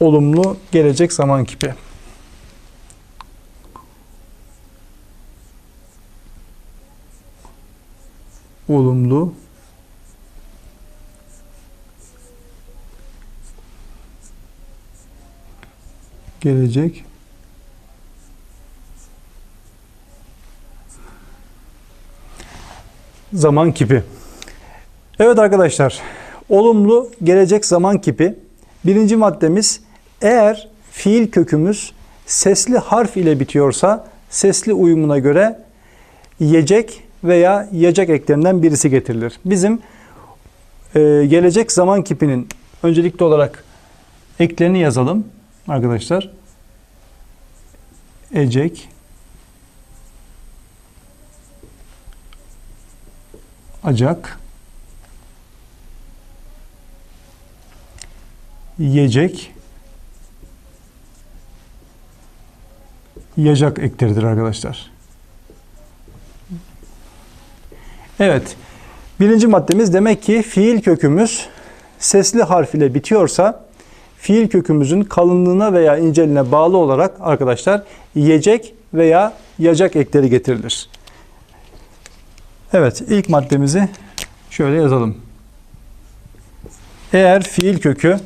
olumlu gelecek zaman kipi. Olumlu gelecek zaman kipi. Evet arkadaşlar, olumlu gelecek zaman kipi. Birinci maddemiz eğer fiil kökümüz sesli harf ile bitiyorsa sesli uyumuna göre yiyecek veya yiyecek eklerinden birisi getirilir. Bizim e, gelecek zaman kipinin öncelikli olarak eklerini yazalım arkadaşlar. Ecek, acak, yiyecek, yiyecek ekleridir arkadaşlar. Evet. Birinci maddemiz demek ki fiil kökümüz sesli harf ile bitiyorsa fiil kökümüzün kalınlığına veya inceliğine bağlı olarak arkadaşlar yiyecek veya yiyecek ekleri getirilir. Evet, ilk maddemizi şöyle yazalım. Eğer fiil kökü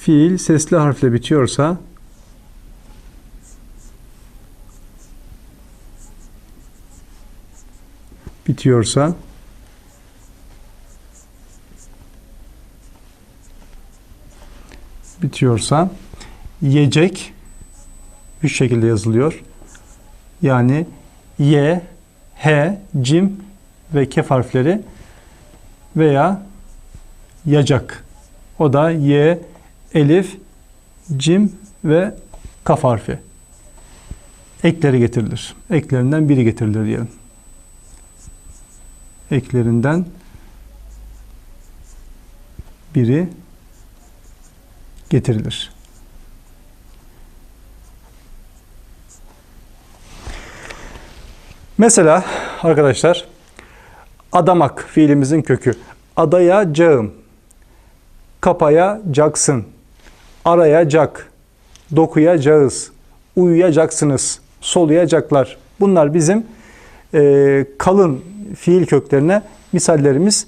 fiil sesli harfle bitiyorsa bitiyorsa bitiyorsa yiyecek üç şekilde yazılıyor. Yani y, h, cim ve kef harfleri veya yacak. O da y, elif, cim ve kaf harfi. Ekleri getirilir. Eklerinden biri getirilir diyelim. Eklerinden biri getirilir. Mesela arkadaşlar adamak fiilimizin kökü. Adayacağım. Kapayacaksın. Arayacak. Dokuyacağız. Uyuyacaksınız. Soluyacaklar. Bunlar bizim e, kalın fiil köklerine misallerimiz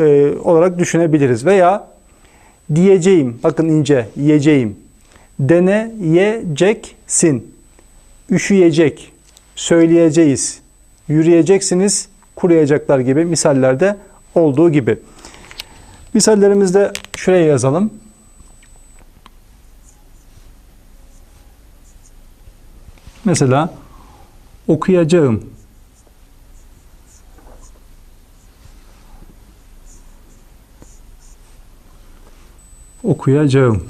e, olarak düşünebiliriz. Veya diyeceğim, bakın ince, yiyeceğim. Deneyeceksin. Üşüyecek. Söyleyeceğiz. Yürüyeceksiniz. Kuruyacaklar gibi misallerde olduğu gibi. Misallerimizde şuraya yazalım. Mesela okuyacağım. Okuyacağım.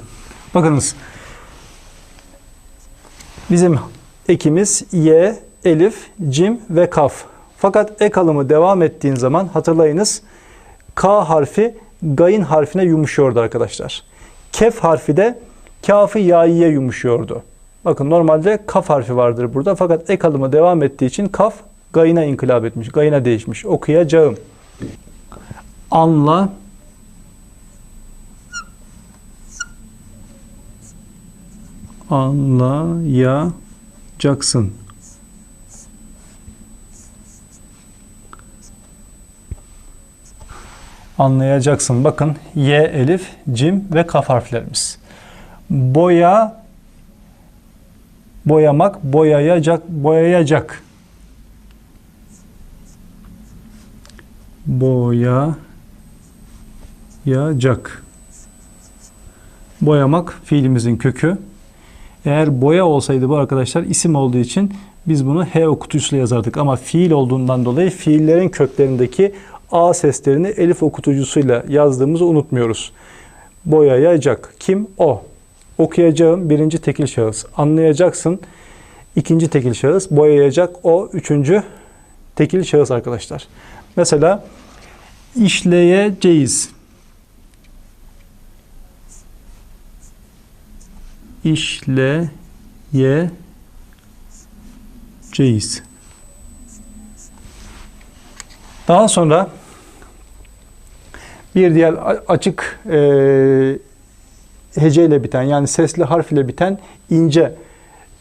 Bakınız. Bizim ekimiz Y, elif, cim ve kaf. Fakat ek alımı devam ettiğin zaman hatırlayınız K harfi gayın harfine yumuşuyordu arkadaşlar. Kef harfi de kafı yayiye yumuşuyordu. Bakın normalde kaf harfi vardır burada fakat ek alımı devam ettiği için kaf gayına inkılap etmiş, gayına değişmiş. Okuyacağım. Anla anlayacaksın. Anlayacaksın. Bakın Y, elif, cim ve kaf harflerimiz. Boya boyamak, boyayacak, boyayacak. Boyayacak. Boyamak fiilimizin kökü. Eğer boya olsaydı bu arkadaşlar isim olduğu için biz bunu H okutucusuyla yazardık. Ama fiil olduğundan dolayı fiillerin köklerindeki A seslerini elif okutucusuyla yazdığımızı unutmuyoruz. Boyayacak. Kim? O. Okuyacağım birinci tekil şahıs. Anlayacaksın ikinci tekil şahıs. Boyayacak o üçüncü tekil şahıs arkadaşlar. Mesela işleyeceğiz. işleyeceğiz. Daha sonra Bir diğer açık e, heceyle biten yani sesli harf ile biten ince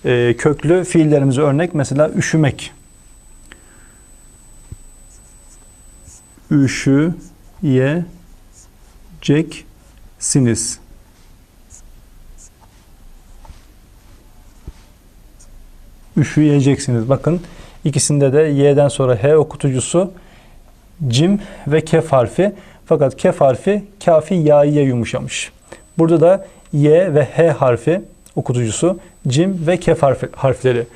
e, köklü fiillerimize örnek mesela üşümek. Üşü, ye, cek, siniz. Üşüyeceksiniz. Bakın ikisinde de y'den sonra h okutucusu cim ve kef harfi. Fakat kef harfi kafi ya'ya yumuşamış. Burada da y ve h harfi okutucusu cim ve kef harfleri.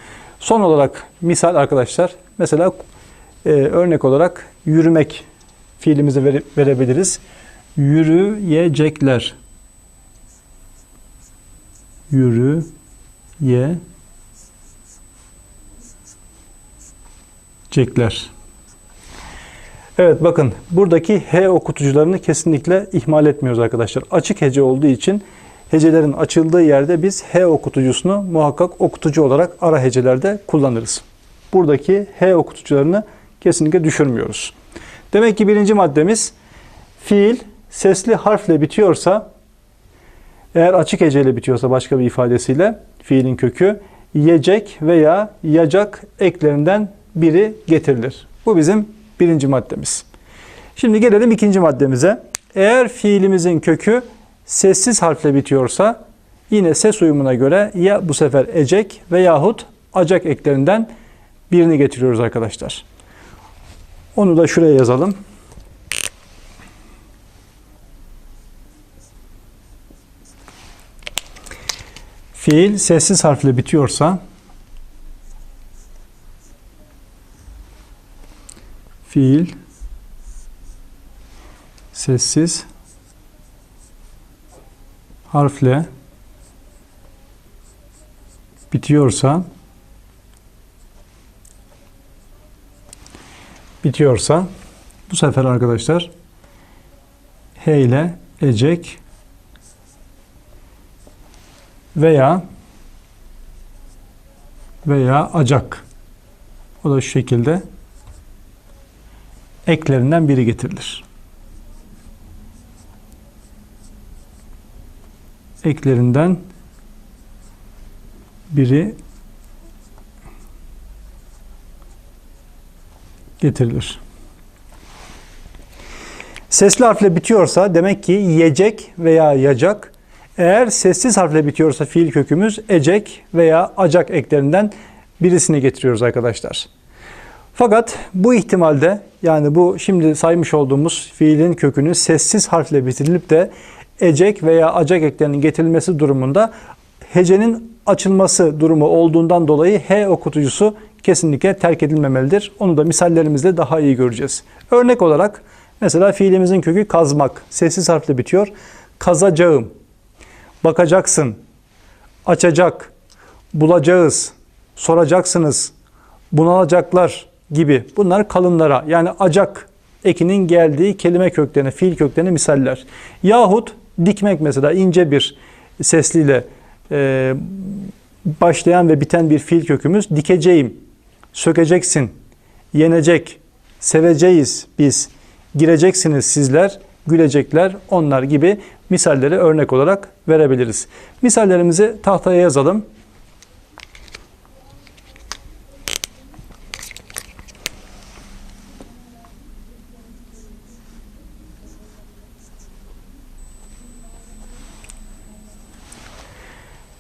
Son olarak misal arkadaşlar mesela e, örnek olarak yürümek fiilimizi vere- verebiliriz. Yürüyecekler. Yürü ye cekler. Evet bakın buradaki H okutucularını kesinlikle ihmal etmiyoruz arkadaşlar. Açık hece olduğu için hecelerin açıldığı yerde biz H okutucusunu muhakkak okutucu olarak ara hecelerde kullanırız. Buradaki H okutucularını kesinlikle düşürmüyoruz. Demek ki birinci maddemiz fiil sesli harfle bitiyorsa eğer açık heceyle bitiyorsa başka bir ifadesiyle fiilin kökü yiyecek veya yacak eklerinden biri getirilir. Bu bizim birinci maddemiz. Şimdi gelelim ikinci maddemize. Eğer fiilimizin kökü sessiz harfle bitiyorsa yine ses uyumuna göre ya bu sefer ecek veyahut acak eklerinden birini getiriyoruz arkadaşlar. Onu da şuraya yazalım. Fiil sessiz harfle bitiyorsa fiil. Sessiz. Harfle. Bitiyorsa. Bitiyorsa. Bu sefer arkadaşlar. H ile ecek. Veya. Veya acak. O da şu şekilde eklerinden biri getirilir. Eklerinden biri getirilir. Sesli harfle bitiyorsa demek ki yiyecek veya yacak. Eğer sessiz harfle bitiyorsa fiil kökümüz ecek veya acak eklerinden birisini getiriyoruz arkadaşlar. Fakat bu ihtimalde yani bu şimdi saymış olduğumuz fiilin kökünün sessiz harfle bitirilip de ecek veya acak eklerinin getirilmesi durumunda hecenin açılması durumu olduğundan dolayı H okutucusu kesinlikle terk edilmemelidir. Onu da misallerimizle daha iyi göreceğiz. Örnek olarak mesela fiilimizin kökü kazmak. Sessiz harfle bitiyor. Kazacağım. Bakacaksın. Açacak. Bulacağız. Soracaksınız. Bunalacaklar gibi. Bunlar kalınlara yani acak ekinin geldiği kelime köklerine, fiil köklerine misaller. Yahut dikmek mesela ince bir sesliyle e, başlayan ve biten bir fiil kökümüz dikeceğim, sökeceksin, yenecek, seveceğiz biz, gireceksiniz sizler, gülecekler onlar gibi misalleri örnek olarak verebiliriz. Misallerimizi tahtaya yazalım.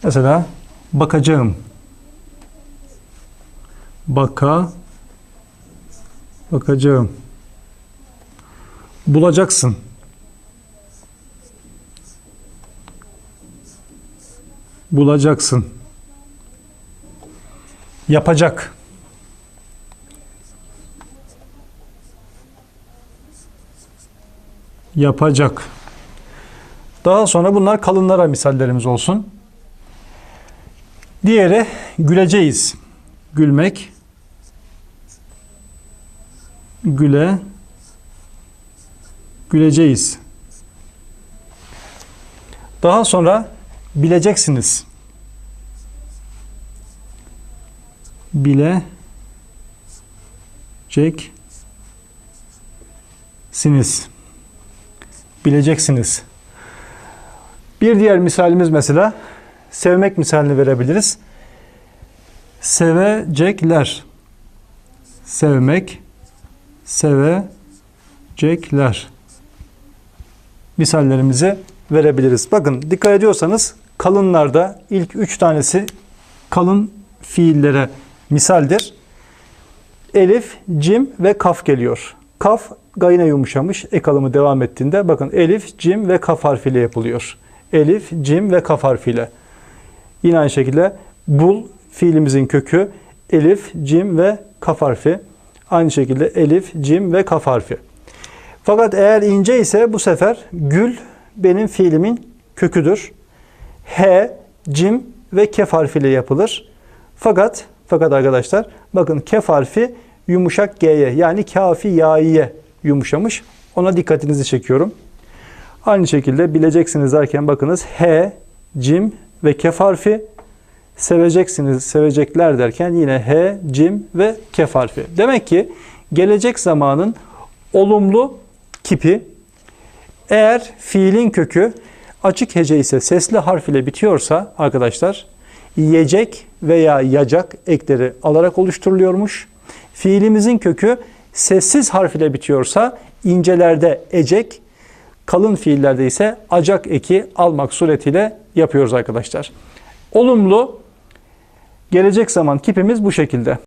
Mesela bakacağım. Baka bakacağım. Bulacaksın. Bulacaksın. Yapacak. Yapacak. Daha sonra bunlar kalınlara misallerimiz olsun. Diğeri güleceğiz. Gülmek. Güle. Güleceğiz. Daha sonra bileceksiniz. Bileceksiniz. bileceksiniz. Bir diğer misalimiz mesela sevmek misalini verebiliriz. Sevecekler. Sevmek, sevecekler. Misallerimizi verebiliriz. Bakın dikkat ediyorsanız kalınlarda ilk üç tanesi kalın fiillere misaldir. Elif, cim ve kaf geliyor. Kaf gayne yumuşamış. Ek alımı devam ettiğinde bakın elif, cim ve kaf harfiyle yapılıyor. Elif, cim ve kaf harfiyle. Yine aynı şekilde bul fiilimizin kökü elif, cim ve kaf harfi. Aynı şekilde elif, cim ve kaf harfi. Fakat eğer ince ise bu sefer gül benim fiilimin köküdür. H, cim ve kef harfiyle yapılır. Fakat fakat arkadaşlar bakın kef harfi yumuşak G'ye yani kafi ya'iye yumuşamış. Ona dikkatinizi çekiyorum. Aynı şekilde bileceksiniz derken bakınız H, cim ve kef harfi seveceksiniz, sevecekler derken yine H, cim ve kef harfi. Demek ki gelecek zamanın olumlu kipi eğer fiilin kökü açık hece ise sesli harf ile bitiyorsa arkadaşlar yiyecek veya yacak ekleri alarak oluşturuluyormuş. Fiilimizin kökü sessiz harf ile bitiyorsa incelerde ecek, kalın fiillerde ise acak eki almak suretiyle yapıyoruz arkadaşlar. Olumlu gelecek zaman kipimiz bu şekilde.